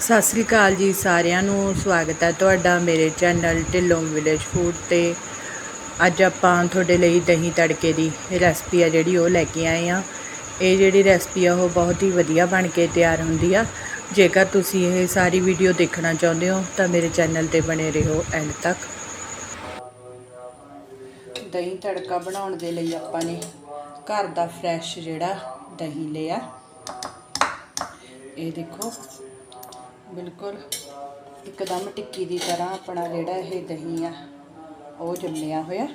ਸਤਿ ਸ੍ਰੀ ਅਕਾਲ ਜੀ ਸਾਰਿਆਂ ਨੂੰ, ਸਵਾਗਤ ਹੈ ਤੁਹਾਡਾ ਮੇਰੇ ਚੈਨਲ ਢਿੱਲੋਂ ਵਿਲੇਜ ਫੂਡ ਤੇ। ਅੱਜ ਆਪਾਂ ਤੁਹਾਡੇ ਲਈ ਦਹੀਂ ਤੜਕੇ ਦੀ ਰੈਸਪੀ ਆ ਜਿਹੜੀ ਉਹ ਲੈ ਕੇ ਆਏ ਆ। ਇਹ ਜਿਹੜੀ ਰੈਸਪੀ ਆ, ਉਹ ਬਹੁਤ ਹੀ ਵਧੀਆ ਬਣ ਕੇ ਤਿਆਰ ਹੁੰਦੀ ਆ। ਜੇਕਰ ਤੁਸੀਂ ਇਹ ਸਾਰੀ ਵੀਡੀਓ ਦੇਖਣਾ ਚਾਹੁੰਦੇ ਹੋ, ਤਾਂ ਮੇਰੇ ਚੈਨਲ ਤੇ ਬਣੇ ਰਹੋ ਐਂਡ ਤੱਕ। ਦਹੀਂ ਤੜਕਾ ਬਣਾਉਣ ਦੇ ਲਈ ਆਪਾਂ ਨੇ ਘਰ ਦਾ ਫਰੈਸ਼ ਜਿਹੜਾ ਦਹੀਂ ਲਿਆ। ਇਹ ਦੇਖੋ। ਬਿਲਕੁਲ। ਇੱਕਦਮ ਟਿੱਕੀ ਦੀ ਤਰ੍ਹਾਂ ਆਪਣਾ ਜਿਹੜਾ ਇਹ ਦਹੀਂ ਆ, ਉਹ ਜੰਮਿਆ ਹੋਇਆ।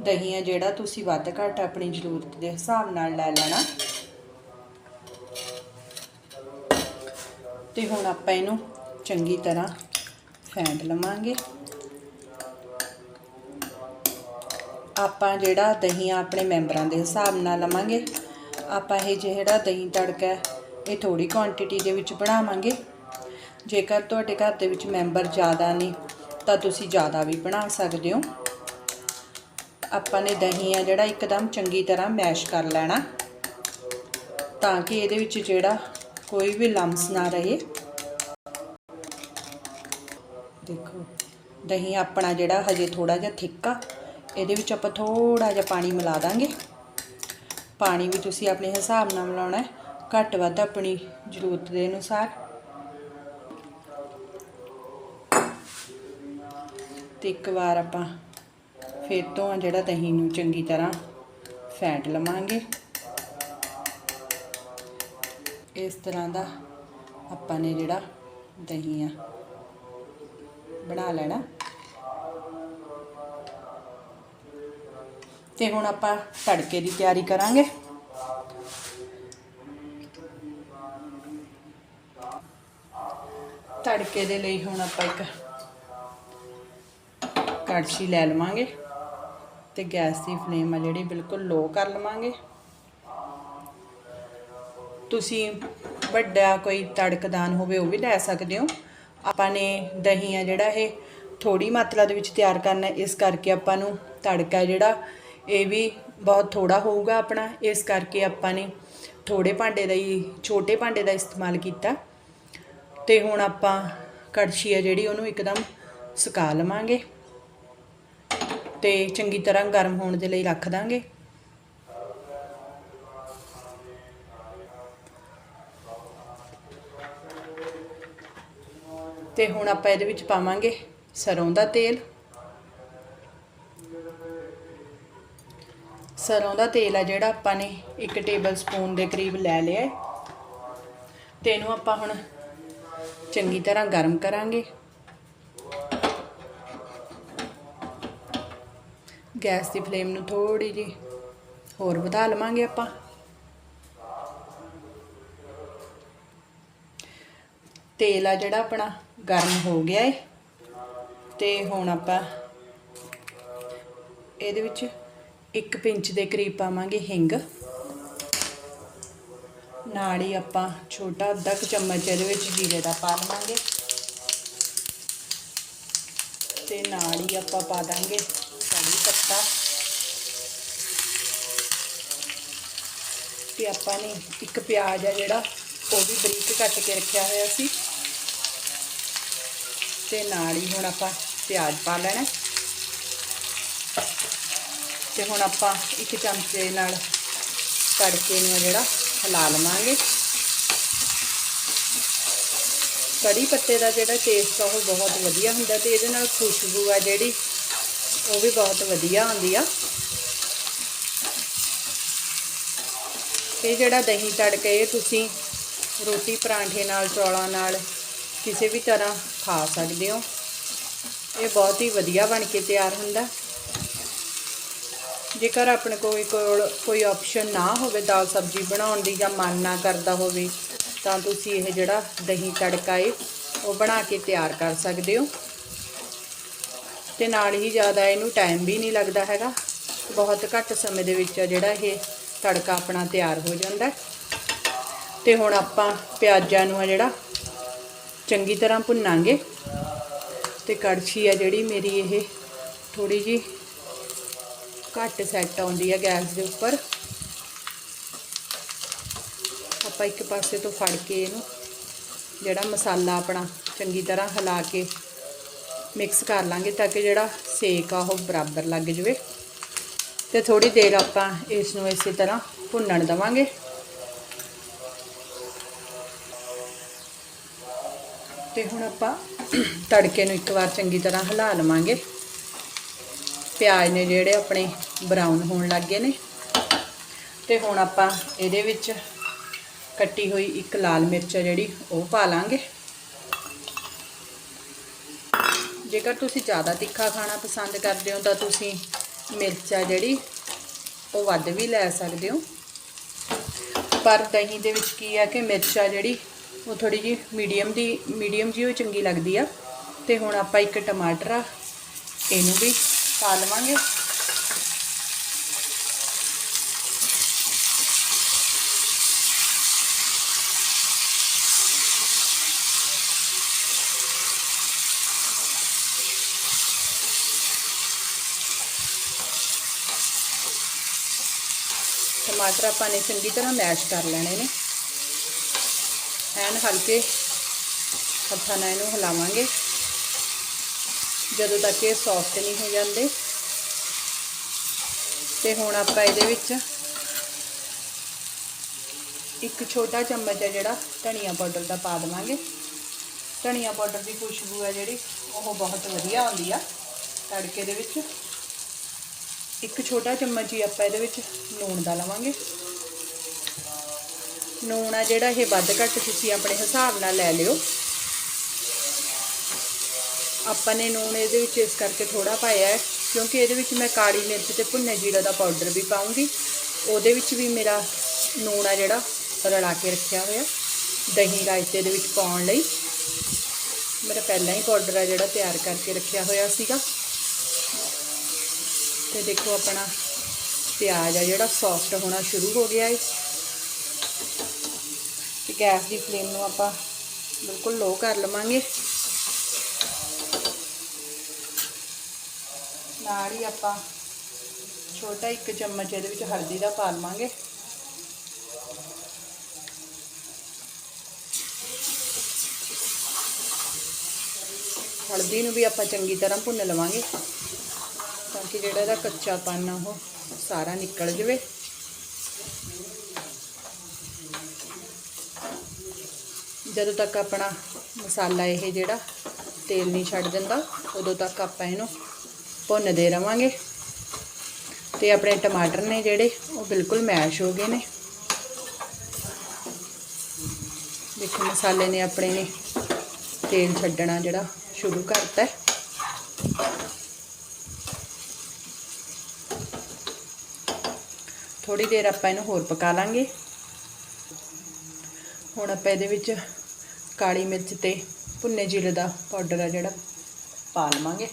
ਦਹੀਂ ਆ ਜਿਹੜਾ ਤੁਸੀਂ ਵੱਧ ਘੱਟ ਆਪਣੀ ਜ਼ਰੂਰਤ ਦੇ ਹਿਸਾਬ ਨਾਲ ਲੈ ਲੈਣਾ। ਤੇ ਹੁਣ ਆਪਾਂ ਇਹਨੂੰ ਚੰਗੀ ਤਰ੍ਹਾਂ ਫੈਂਟ ਲਵਾਂਗੇ। ਆਪਾਂ ਜਿਹੜਾ ਦਹੀਂ ਆਪਣੇ ਮੈਂਬਰਾਂ ਦੇ ਹਿਸਾਬ ਨਾਲ ਲਵਾਂਗੇ। ਆਪਾਂ ਇਹ ਜਿਹੜਾ ਦਹੀਂ ਤੜਕਾ ਇਹ ਥੋੜੀ ਕੁਆਂਟੀਟੀ ਦੇ ਵਿੱਚ ਬਣਾਵਾਂਗੇ। ਜੇਕਰ ਤੁਹਾਡੇ ਘਰ ਦੇ ਵਿੱਚ ਮੈਂਬਰ ਜ਼ਿਆਦਾ ਨੇ, ਤਾਂ ਤੁਸੀਂ ਜ਼ਿਆਦਾ ਵੀ ਬਣਾ ਸਕਦੇ ਹੋ। ਆਪਾਂ ਨੇ ਦਹੀਂ ਆ ਜਿਹੜਾ ਇੱਕਦਮ ਚੰਗੀ ਤਰ੍ਹਾਂ ਮੈਸ਼ ਕਰ ਲੈਣਾ, ਤਾਂ ਕਿ ਇਹਦੇ ਵਿੱਚ ਜਿਹੜਾ ਕੋਈ ਵੀ ਲੰਮਸ ਨਾ ਰਹੇ। ਦੇਖੋ, ਦਹੀਂ ਆਪਣਾ ਜਿਹੜਾ ਹਜੇ ਥੋੜਾ ਜਿਹਾ ਥਿੱਕ ਆ, ਇਹਦੇ ਵਿੱਚ ਆਪਾਂ ਥੋੜਾ ਜਿਹਾ ਪਾਣੀ ਮਿਲਾ ਦਾਂਗੇ। ਪਾਣੀ ਵੀ ਤੁਸੀਂ ਆਪਣੇ ਹਿਸਾਬ ਨਾਲ ਮਿਲਾਉਣਾ ਹੈ। ਘੱਟ ਵੱਧ ਆਪਣੀ ਜ਼ਰੂਰਤ ਦੇ ਅਨੁਸਾਰ। ਤੇ ਇੱਕ ਵਾਰ ਆਪਾਂ ਫਿਰ ਤੋਂ ਆ ਜਿਹੜਾ ਦਹੀਂ ਨੂੰ ਚੰਗੀ ਤਰ੍ਹਾਂ ਫੈਂਟ ਲਵਾਂਗੇ। ਇਸ ਤਰ੍ਹਾਂ ਦਾ ਆਪਾਂ ਨੇ ਜਿਹੜਾ ਦਹੀਂ ਆ ਬਣਾ ਲੈਣਾ। ਤੇ ਹੁਣ ਆਪਾਂ ਤੜਕੇ ਦੀ ਤਿਆਰੀ ਕਰਾਂਗੇ। ਤੜਕੇ ਦੇ ਲਈ ਹੁਣ ਆਪਾਂ ਇੱਕ ਕੜਛੀ ਲੈ ਲਵਾਂਗੇ ਤੇ ਗੈਸ ਦੀ ਫਲੇਮ ਆ ਜਿਹੜੀ ਬਿਲਕੁਲ ਲੋ ਕਰ ਲਵਾਂਗੇ। ਤੁਸੀਂ ਵੱਡਾ ਕੋਈ ਤੜਕਦਾਨ ਹੋਵੇ ਉਹ ਵੀ ਲੈ ਸਕਦੇ ਹੋ। ਆਪਾਂ ਨੇ ਦਹੀਂ ਆ ਜਿਹੜਾ ਇਹ ਥੋੜੀ ਮਾਤਰਾ ਦੇ ਵਿੱਚ ਤਿਆਰ ਕਰਨਾ, ਇਸ ਕਰਕੇ ਆਪਾਂ ਨੂੰ ਤੜਕਾ ਜਿਹੜਾ ਇਹ ਵੀ ਬਹੁਤ ਥੋੜਾ ਹੋਊਗਾ ਆਪਣਾ। ਇਸ ਕਰਕੇ ਆਪਾਂ ਨੇ ਥੋੜੇ ਭਾਂਡੇ ਦਾ ਹੀ, ਛੋਟੇ ਭਾਂਡੇ ਦਾ ਇਸਤੇਮਾਲ ਕੀਤਾ। ਤੇ ਹੁਣ ਆਪਾਂ ਕੜਛੀ ਆ ਜਿਹੜੀ ਉਹਨੂੰ ਇੱਕਦਮ ਸੁਕਾ ਲਵਾਂਗੇ ਤੇ ਚੰਗੀ ਤਰ੍ਹਾਂ ਗਰਮ ਹੋਣ ਦੇ ਲਈ ਰੱਖ ਦਾਂਗੇ। ਤੇ ਹੁਣ ਆਪਾਂ ਇਹਦੇ ਵਿੱਚ ਪਾਵਾਂਗੇ ਸਰੋਂ ਦਾ ਤੇਲ। ਸਰੋਂ ਦਾ ਤੇਲ ਆ ਜਿਹੜਾ ਆਪਾਂ ਨੇ 1 ਟੇਬਲ ਸਪੂਨ ਦੇ ਕਰੀਬ ਲੈ ਲਿਆ ਹੈ। ਤੇ ਇਹਨੂੰ ਆਪਾਂ ਹੁਣ ਚੰਗੀ ਤਰ੍ਹਾਂ ਗਰਮ ਕਰਾਂਗੇ। ਗੈਸ ਦੀ ਫਲੇਮ ਨੂੰ ਥੋੜੀ ਜੀ ਹੋਰ ਵਧਾ ਲਵਾਂਗੇ ਆਪਾਂ। ਤੇਲ ਆ ਜਿਹੜਾ ਆਪਣਾ ਗਰਮ ਹੋ ਗਿਆ ਏ। ਤੇ ਹੁਣ ਆਪਾਂ ਇਹਦੇ ਵਿੱਚ ਇੱਕ ਪਿੰਚ ਦੇ ਕਰੀਬ ਪਾਵਾਂਗੇ ਹਿੰਗ। ਨਾਲ ਹੀ ਆਪਾਂ ਛੋਟਾ ਅੱਧਾ ਕੁ ਚਮਚ ਇਹਦੇ ਵਿੱਚ ਜੀਰੇ ਦਾ ਪਾ ਲਵਾਂਗੇ। ਤੇ ਨਾਲ ਹੀ ਆਪਾਂ ਪਾ ਦਾਂਗੇ ਕੜੀ ਪੱਤਾ। ਤੇ ਆਪਾਂ ਨੇ ਇੱਕ ਪਿਆਜ਼ ਆ ਜਿਹੜਾ, ਉਹ ਵੀ ਬਰੀਕ ਕੱਟ ਕੇ ਰੱਖਿਆ ਹੋਇਆ ਸੀ। ਤੇ ਨਾਲ ਹੀ ਹੁਣ ਆਪਾਂ ਪਿਆਜ਼ ਪਾ ਲੈਣਾ। ਤੇ ਹੁਣ ਆਪਾਂ ਇੱਕ ਚਮਚੇ ਨਾਲ ਤੜਕੇ ਨੂੰ ਜਿਹੜਾ ਹਿਲਾ ਲਵਾਂਗੇ। ਕੜੀ ਪੱਤੇ ਦਾ ਜਿਹੜਾ ਟੇਸਟ ਆ, ਉਹ ਬਹੁਤ ਵਧੀਆ ਹੁੰਦਾ ਤੇ ਇਹਦੇ ਨਾਲ ਖੁਸ਼ਬੂ ਆ ਜਿਹੜੀ, ਉਹ ਵੀ ਬਹੁਤ ਵਧੀਆ ਆਉਂਦੀ ਆ। ਇਹ ਜਿਹੜਾ ਦਹੀਂ ਤੜਕਾ, ਇਹ ਤੁਸੀਂ ਰੋਟੀ ਪਰਾਂਠੇ ਨਾਲ, ਚੌਲਾਂ ਨਾਲ ਕਿਸੇ ਵੀ ਤਰ੍ਹਾਂ ਖਾ ਸਕਦੇ ਹੋ। ਇਹ ਬਹੁਤ ਹੀ ਵਧੀਆ ਬਣ ਕੇ ਤਿਆਰ ਹੁੰਦਾ। ਜੇਕਰ ਆਪਣੇ ਕੋਈ ਕੋਲ ਕੋਈ ਆਪਸ਼ਨ ਨਾ ਹੋਵੇ ਦਾਲ ਸਬਜ਼ੀ ਬਣਾਉਣ ਦੀ ਜਾਂ ਮਨ ਨਾ ਕਰਦਾ ਹੋਵੇ, ਤਾਂ ਤੁਸੀਂ ਇਹ ਜਿਹੜਾ ਦਹੀਂ ਤੜਕਾ ਹੈ ਉਹ ਬਣਾ ਕੇ ਤਿਆਰ ਕਰ ਸਕਦੇ ਹੋ। ਤੇ ਨਾਲ ਹੀ ਜ਼ਿਆਦਾ ਇਹਨੂੰ ਟਾਈਮ ਵੀ ਨਹੀਂ ਲੱਗਦਾ ਹੈਗਾ। ਬਹੁਤ ਘੱਟ ਸਮੇਂ ਦੇ ਵਿੱਚ ਜਿਹੜਾ ਇਹ ਤੜਕਾ ਆਪਣਾ ਤਿਆਰ ਹੋ ਜਾਂਦਾ। ਤੇ ਹੁਣ ਆਪਾਂ ਪਿਆਜ਼ਾਂ ਨੂੰ ਆ ਜਿਹੜਾ ਚੰਗੀ ਤਰ੍ਹਾਂ ਭੁੰਨਾਂਗੇ। ਤੇ ਕੜਛੀ ਆ ਜਿਹੜੀ ਮੇਰੀ ਇਹ ਥੋੜੀ ਜੀ ਘੱਟ ਸੈੱਟ ਆਉਂਦੀ ਹੈ ਗੈਸ ਦੇ ਉੱਪਰ। ਆਪਾਂ ਇੱਕ ਪਾਸੇ ਤੋਂ ਫੜ ਕੇ ਇਹਨੂੰ ਜਿਹੜਾ ਮਸਾਲਾ ਆਪਣਾ ਚੰਗੀ ਤਰ੍ਹਾਂ ਹਿਲਾ ਕੇ ਮਿਕਸ ਕਰ ਲਾਂਗੇ ਤਾਂ ਕਿ ਜਿਹੜਾ ਸੇਕ ਆ ਉਹ ਬਰਾਬਰ ਲੱਗ ਜਵੇ। ਤੇ ਥੋੜੀ ਦੇਰ ਆਪਾਂ ਇਸ ਨੂੰ ਇਸੇ ਤਰ੍ਹਾਂ ਭੁੰਨਣ ਦਵਾਂਗੇ। ਤੇ ਹੁਣ ਆਪਾਂ ਤੜਕੇ ਨੂੰ ਇੱਕ ਵਾਰ ਚੰਗੀ ਤਰ੍ਹਾਂ ਹਿਲਾ ਲਵਾਂਗੇ। ਪਿਆਜ਼ ਨੇ ਜਿਹੜੇ ਆਪਣੇ ਬਰਾਊਨ ਹੋਣ ਲੱਗ ਗਏ ਨੇ। ਤੇ ਹੁਣ ਆਪਾਂ ਇਹਦੇ ਵਿੱਚ ਕੱਟੀ ਹੋਈ ਇੱਕ ਲਾਲ ਮਿਰਚ ਆ ਜਿਹੜੀ, ਉਹ ਪਾ ਲਾਂਗੇ। ਜੇਕਰ ਤੁਸੀਂ ਜ਼ਿਆਦਾ ਤਿੱਖਾ ਖਾਣਾ ਪਸੰਦ ਕਰਦੇ ਹੋ, ਤਾਂ ਤੁਸੀਂ ਮਿਰਚ ਆ ਜਿਹੜੀ, ਉਹ ਵੱਧ ਵੀ ਲੈ ਸਕਦੇ ਹੋ। ਪਰ ਦਹੀਂ ਦੇ ਵਿੱਚ ਕੀ ਹੈ ਕਿ ਮਿਰਚ ਆ ਜਿਹੜੀ, ਉਹ ਥੋੜੀ ਜੀ ਮੀਡੀਅਮ ਦੀ, ਮੀਡੀਅਮ ਜੀ ਉਹ ਚੰਗੀ ਲੱਗਦੀ ਆ। ਤੇ ਹੁਣ ਆਪਾਂ ਇੱਕ ਟਮਾਟਰ ਆ, ਇਹਨੂੰ ਵੀ ਪਾ ਲਵਾਂਗੇ। ਟਮਾਟਰ ਆਪਾਂ ਨੇ ਚੰਗੀ ਤਰ੍ਹਾਂ ਮੈਸ਼ ਕਰ ਲੈਣੇ ਨੇ। ਐਨ ਹਲਕੇ ਹੱਥਾਂ ਨਾਲ ਇਹਨੂੰ ਹਿਲਾਵਾਂਗੇ। ਜਦੋਂ ਤੱਕ ਇਹ ਸੌਫਟ ਨਹੀਂ ਹੋ ਜਾਂਦੇ। ਤੇ ਹੁਣ ਆਪਾਂ ਇਹਦੇ ਵਿੱਚ ਇੱਕ ਛੋਟਾ ਚਮਚ ਹੈ ਜਿਹੜਾ ਧਨੀਆ ਪਾਊਡਰ ਦਾ ਪਾ ਦੇਵਾਂਗੇ। ਧਨੀਆ ਪਾਊਡਰ ਦੀ ਖੁਸ਼ਬੂ ਹੈ ਜਿਹੜੀ, ਉਹ ਬਹੁਤ ਵਧੀਆ ਆਉਂਦੀ ਆ ਤੜਕੇ ਦੇ ਵਿੱਚ। ਇੱਕ ਛੋਟਾ ਚਮਚ ਹੀ ਆਪਾਂ ਇਹਦੇ ਵਿੱਚ ਲੂਣ ਦਾ ਲਵਾਂਗੇ। ਲੂਣ ਆ ਜਿਹੜਾ ਇਹ ਵੱਧ ਘੱਟ ਤੁਸੀਂ ਆਪਣੇ ਹਿਸਾਬ ਨਾਲ ਲੈ ਲਿਓ। ਆਪਾਂ ਨੇ ਲੂਣ ਇਹਦੇ ਵਿੱਚ ਇਸ ਕਰਕੇ ਥੋੜਾ ਪਾਇਆ ਹੈ, ਕਿਉਂਕਿ ਇਹਦੇ ਵਿੱਚ ਮੈਂ ਕਾਲੀ ਮਿਰਚ ਤੇ ਭੁੰਨੇ ਜੀਰਾ ਦਾ ਪਾਊਡਰ ਵੀ ਪਾਉਂਗੀ। ਉਹਦੇ ਵਿੱਚ ਵੀ ਮੇਰਾ ਲੂਣ ਆ ਜਿਹੜਾ ਰਲਾ ਕੇ ਰੱਖਿਆ ਹੋਇਆ। ਦਹੀਂ ਰਾਇਤੇ ਦੇ ਵਿੱਚ ਪਾਉਣ ਲਈ। ਮੇਰਾ ਪਹਿਲਾਂ ਹੀ ਪਾਊਡਰ ਆ ਜਿਹੜਾ ਤਿਆਰ ਕਰਕੇ ਰੱਖਿਆ ਹੋਇਆ ਸੀਗਾ। ਤੇ ਦੇਖੋ ਆਪਣਾ ਪਿਆਜ਼ ਆ ਜਿਹੜਾ ਸੌਫਟ ਹੋਣਾ ਸ਼ੁਰੂ ਹੋ ਗਿਆ ਹੈ ਤੇ ਗੈਸ ਦੀ ਫਲੇਮ ਨੂੰ ਆਪਾਂ ਬਿਲਕੁਲ ਲੋ ਕਰ ਲਵਾਂਗੇ। ਨਾਲ ਹੀ ਆਪਾਂ ਛੋਟਾ ਇੱਕ ਚਮਚ ਇਹਦੇ ਵਿੱਚ ਹਲਦੀ ਦਾ ਪਾ ਲਵਾਂਗੇ। ਹਲਦੀ ਨੂੰ ਵੀ ਆਪਾਂ ਚੰਗੀ ਤਰ੍ਹਾਂ ਭੁੰਨ ਲਵਾਂਗੇ। ਕਿ ਜਿਹੜਾ ਇਹਦਾ ਕੱਚਾਪਨ ਆ ਉਹ ਸਾਰਾ ਨਿਕਲ ਜਵੇ। ਜਦੋਂ ਤੱਕ ਆਪਣਾ ਮਸਾਲਾ ਇਹ ਜਿਹੜਾ ਤੇਲ ਨਹੀਂ ਛੱਡ ਦਿੰਦਾ, ਉਦੋਂ ਤੱਕ ਆਪਾਂ ਇਹਨੂੰ ਭੁੰਨਦੇ ਰਵਾਂਗੇ। ਤੇ ਆਪਣੇ ਟਮਾਟਰ ਨੇ ਜਿਹੜੇ, ਉਹ ਬਿਲਕੁਲ ਮੈਸ਼ ਹੋ ਗਏ ਨੇ। ਦੇਖੋ ਮਸਾਲੇ ਨੇ ਆਪਣੇ ਨੇ ਤੇਲ ਛੱਡਣਾ ਜਿਹੜਾ ਸ਼ੁਰੂ ਕਰਤਾ ਹੈ। ਥੋੜੀ ਦੇਰ ਆਪਾਂ ਇਹਨੂੰ ਹੋਰ ਪਕਾ ਲਾਂਗੇ। ਹੁਣ ਆਪਾਂ ਇਹਦੇ ਵਿੱਚ ਕਾਲੀ ਮਿਰਚ ਤੇ ਭੁੰਨੇ ਜੀਰੇ ਦਾ ਪਾਊਡਰ ਆ ਜਿਹੜਾ ਪਾ ਲਵਾਂਗੇ।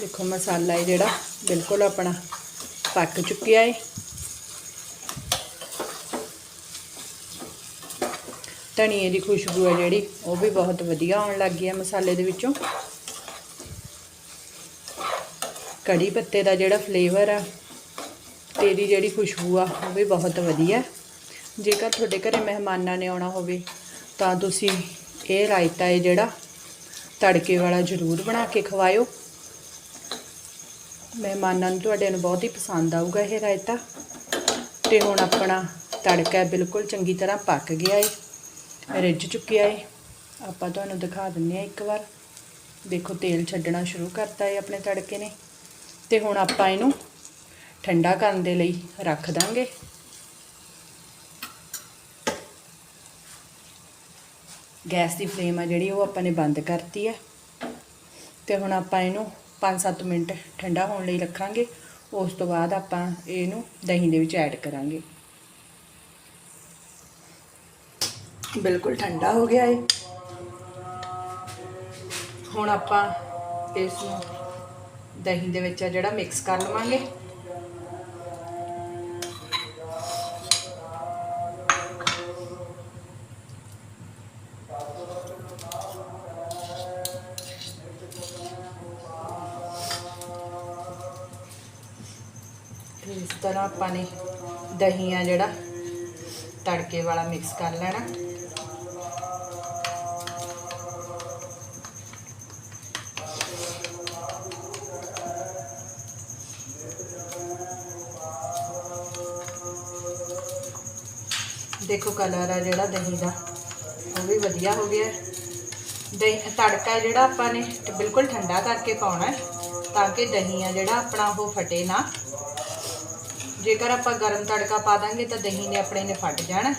ਦੇਖੋ ਮਸਾਲਾ ਹੈ ਜਿਹੜਾ ਬਿਲਕੁਲ ਆਪਣਾ ਪੱਕ ਚੁੱਕਿਆ ਹੈ ਧਨੀਏ ਦੀ ਖੁਸ਼ਬੂ ਹੈ ਜਿਹੜੀ, ਉਹ ਵੀ ਬਹੁਤ ਵਧੀਆ ਆਉਣ ਲੱਗ ਗਈ ਹੈ ਮਸਾਲੇ ਦੇ ਵਿੱਚੋਂ। ਕੜੀ ਪੱਤੇ ਦਾ ਜਿਹੜਾ ਫਲੇਵਰ ਆ, ਤੇ ਇਹਦੀ ਜਿਹੜੀ ਖੁਸ਼ਬੂ ਆ, ਉਹ ਵੀ ਬਹੁਤ ਵਧੀਆ। ਜੇਕਰ ਤੁਹਾਡੇ ਘਰੇ ਮਹਿਮਾਨਾਂ ਨੇ ਆਉਣਾ ਹੋਵੇ, ਤਾਂ ਤੁਸੀਂ ਇਹ ਰਾਇਤਾ ਹੈ ਜਿਹੜਾ ਤੜਕੇ ਵਾਲਾ ਜ਼ਰੂਰ ਬਣਾ ਕੇ ਖਵਾਇਓ। ਮਹਿਮਾਨਾਂ ਨੂੰ ਤੁਹਾਡੇ ਨੂੰ ਬਹੁਤ ਹੀ ਪਸੰਦ ਆਊਗਾ ਇਹ ਰਾਇਤਾ। ਤੇ ਹੁਣ ਆਪਣਾ ਤੜਕਾ ਬਿਲਕੁਲ ਚੰਗੀ ਤਰ੍ਹਾਂ ਪੱਕ ਗਿਆ ਹੈ ਰਿੱਝ ਚੁੱਕਿਆ ਹੈ ਆਪਾਂ ਤੁਹਾਨੂੰ ਦਿਖਾ ਦਿੰਨੇ ਆ ਇੱਕ ਵਾਰ। ਦੇਖੋ, ਤੇਲ ਛੱਡਣਾ ਸ਼ੁਰੂ ਕਰਤਾ ਹੈ ਆਪਣੇ ਤੜਕੇ ਨੇ। ਤੇ ਹੁਣ ਆਪਾਂ ਇਹਨੂੰ ਠੰਡਾ ਕਰਨ ਦੇ ਲਈ ਰੱਖ ਦਾਂਗੇ। ਗੈਸ ਦੀ ਫਲੇਮ ਆ ਜਿਹੜੀ, ਉਹ ਆਪਾਂ ਨੇ ਬੰਦ ਕਰਤੀ ਹੈ ਤੇ ਹੁਣ ਆਪਾਂ ਇਹਨੂੰ 5-7 ਮਿੰਟ ਠੰਡਾ ਹੋਣ ਲਈ ਰੱਖਾਂਗੇ। ਉਸ ਤੋਂ ਬਾਅਦ ਆਪਾਂ ਇਹਨੂੰ ਦਹੀਂ ਦੇ ਵਿੱਚ ਐਡ ਕਰਾਂਗੇ। ਬਿਲਕੁਲ ਠੰਡਾ ਹੋ ਗਿਆ ਹੈ ਹੁਣ ਆਪਾਂ ਇਸ ਨੂੰ ਦਹੀਂ ਦੇ ਵਿੱਚ ਆ ਜਿਹੜਾ ਮਿਕਸ ਕਰ ਲਵਾਂਗੇ। ਇਸ ਤਰ੍ਹਾਂ ਆਪਾਂ ਨੇ ਦਹੀਂ ਆ ਜਿਹੜਾ ਤੜਕੇ ਵਾਲਾ ਮਿਕਸ ਕਰ ਲੈਣਾ। ਦੇਖੋ ਕਲਰ ਆ ਜਿਹੜਾ ਦਹੀਂ ਦਾ, ਉਹ ਵੀ ਵਧੀਆ ਹੋ ਗਿਆ। ਦਹੀਂ, ਤੜਕਾ ਜਿਹੜਾ ਆਪਾਂ ਨੇ ਬਿਲਕੁਲ ਠੰਡਾ ਕਰਕੇ ਪਾਉਣਾ ਹੈ, ਤਾਂ ਕਿ ਦਹੀਂ ਆ ਜਿਹੜਾ ਆਪਣਾ ਉਹ ਫਟੇ ਨਾ। ਜੇਕਰ ਆਪਾਂ ਗਰਮ ਤੜਕਾ ਪਾ ਦਾਂਗੇ ਤਾਂ ਦਹੀਂ ਨੇ ਆਪਣੇ ਨੇ ਫਟ ਜਾਣਾ।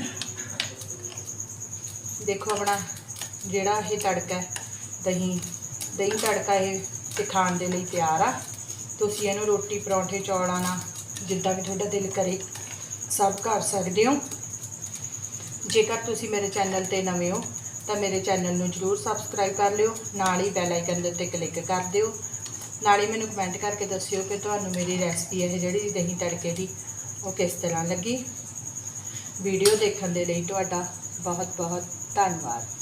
ਦੇਖੋ ਆਪਣਾ ਜਿਹੜਾ ਇਹ ਤੜਕਾ ਦਹੀਂ ਦਹੀਂ ਤੜਕਾ ਇਹ ਤੇ ਖਾਣ ਦੇ ਲਈ ਤਿਆਰ ਆ। ਤੁਸੀਂ ਇਹਨੂੰ ਰੋਟੀ ਪਰੌਂਠੇ ਚੌਲਾਂ ਨਾਲ ਜਿੱਦਾਂ ਵੀ ਤੁਹਾਡਾ ਦਿਲ ਕਰੇ, ਸਭ ਕਰ ਸਕਦੇ ਹੋ। ਜੇਕਰ ਤੁਸੀਂ ਮੇਰੇ ਚੈਨਲ ਤੇ ਨਵੇਂ ਹੋ, ਤਾਂ ਮੇਰੇ ਚੈਨਲ ਨੂੰ ਜਰੂਰ ਸਬਸਕ੍ਰਾਈਬ ਕਰ ਲਿਓ, ਨਾਲ ਹੀ ਬੈਲ ਆਈਕਨ ਦੇ ਉੱਤੇ ਕਲਿੱਕ ਕਰ ਦਿਓ। ਨਾਲ ਹੀ ਮੈਨੂੰ ਕਮੈਂਟ ਕਰਕੇ ਦੱਸਿਓ ਕਿ ਤੁਹਾਨੂੰ ਮੇਰੀ ਰੈਸਪੀ ਇਹ ਜਿਹੜੀ ਦਹੀਂ ਤੜਕੇ ਦੀ, ਉਹ ਕਿਸ ਤਰ੍ਹਾਂ ਲੱਗੀ। ਵੀਡੀਓ ਦੇਖਣ ਦੇ ਲਈ ਤੁਹਾਡਾ ਬਹੁਤ ਬਹੁਤ ਧੰਨਵਾਦ।